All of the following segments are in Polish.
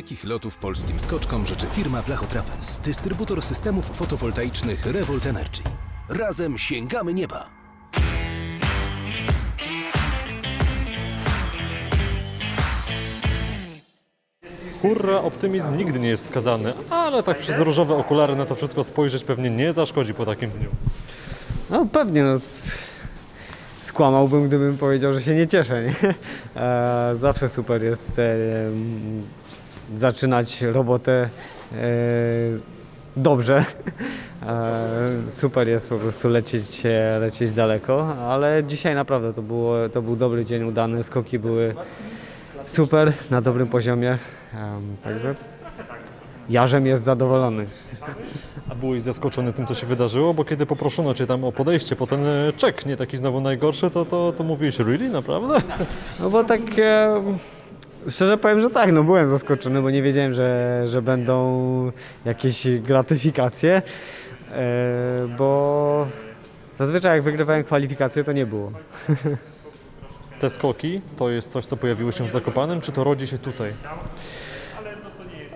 dalekich lotów polskim skoczkom życzy firma Blachotrapez, dystrybutor systemów fotowoltaicznych Revolt Energy. Razem sięgamy nieba! Hurra, optymizm nigdy nie jest wskazany, ale tak przez różowe okulary na to wszystko spojrzeć pewnie nie zaszkodzi po takim dniu. No pewnie, no. Skłamałbym, gdybym powiedział, że się nie cieszę, nie? E, zawsze super jest e, zaczynać robotę e, dobrze. E, super jest po prostu lecieć, e, lecieć daleko, ale dzisiaj naprawdę to, było, to był dobry dzień udany, skoki były super, na dobrym poziomie, także Jarzem jest zadowolony. A byłeś zaskoczony tym, co się wydarzyło, bo kiedy poproszono Cię tam o podejście po ten czek, nie taki znowu najgorszy, to, to, to mówiłeś, really, naprawdę? No bo tak e, szczerze powiem, że tak, no byłem zaskoczony, bo nie wiedziałem, że, że będą jakieś gratyfikacje, e, bo zazwyczaj jak wygrywałem kwalifikacje, to nie było. Te skoki to jest coś, co pojawiło się w Zakopanem, czy to rodzi się tutaj?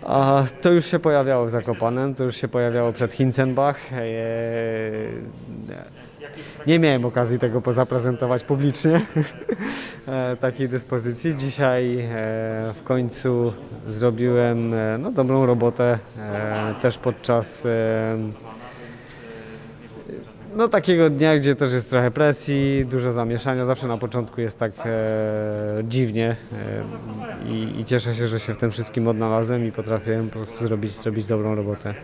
A to już się pojawiało w Zakopanem, to już się pojawiało przed Hinzenbach. E, nie miałem okazji tego zaprezentować publicznie, e, takiej dyspozycji. Dzisiaj e, w końcu zrobiłem no, dobrą robotę też podczas no, takiego dnia, gdzie też jest trochę presji, dużo zamieszania. Zawsze na początku jest tak e, dziwnie e, i, i cieszę się, że się w tym wszystkim odnalazłem i potrafiłem po prostu zrobić, zrobić dobrą robotę.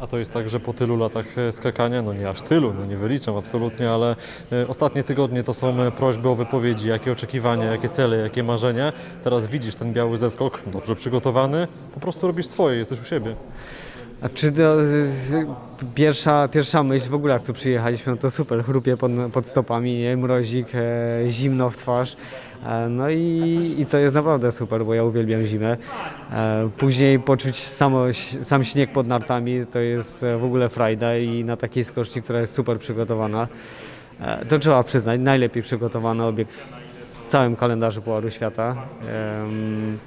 A to jest tak, że po tylu latach e, skakania, no nie aż tylu, no nie wyliczam absolutnie, ale e, ostatnie tygodnie to są e, prośby o wypowiedzi, jakie oczekiwania, jakie cele, jakie marzenia. Teraz widzisz ten biały zeskok, dobrze przygotowany, po prostu robisz swoje, jesteś u siebie. A czy to, pierwsza, pierwsza myśl w ogóle jak tu przyjechaliśmy, no to super, chrupie pod, pod stopami, nie? mrozik, e, zimno w twarz. E, no i, i to jest naprawdę super, bo ja uwielbiam zimę. E, później poczuć samo, sam śnieg pod nartami to jest e, w ogóle frajda i na takiej skoczni, która jest super przygotowana, e, to trzeba przyznać, najlepiej przygotowany obiekt w całym kalendarzu Pucharu Świata. Em,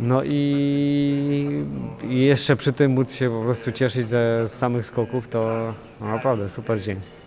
no i jeszcze przy tym móc się po prostu cieszyć ze samych skoków, to no naprawdę super dzień.